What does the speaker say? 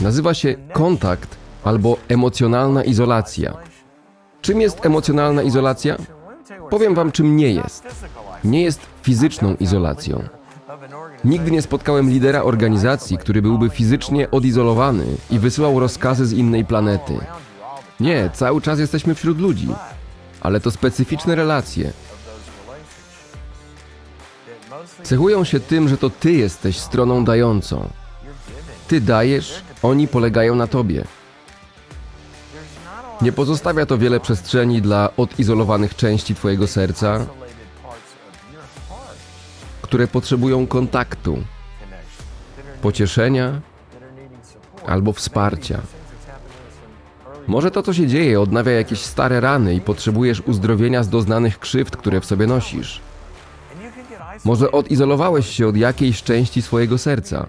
Nazywa się kontakt albo emocjonalna izolacja. Czym jest emocjonalna izolacja? Powiem wam, czym nie jest. Nie jest fizyczną izolacją. Nigdy nie spotkałem lidera organizacji, który byłby fizycznie odizolowany i wysyłał rozkazy z innej planety. Nie, cały czas jesteśmy wśród ludzi, ale to specyficzne relacje. Cechują się tym, że to ty jesteś stroną dającą. Ty dajesz, oni polegają na tobie. Nie pozostawia to wiele przestrzeni dla odizolowanych części twojego serca, które potrzebują kontaktu, pocieszenia albo wsparcia. Może to, co się dzieje, odnawia jakieś stare rany i potrzebujesz uzdrowienia z doznanych krzywd, które w sobie nosisz. Może odizolowałeś się od jakiejś części swojego serca.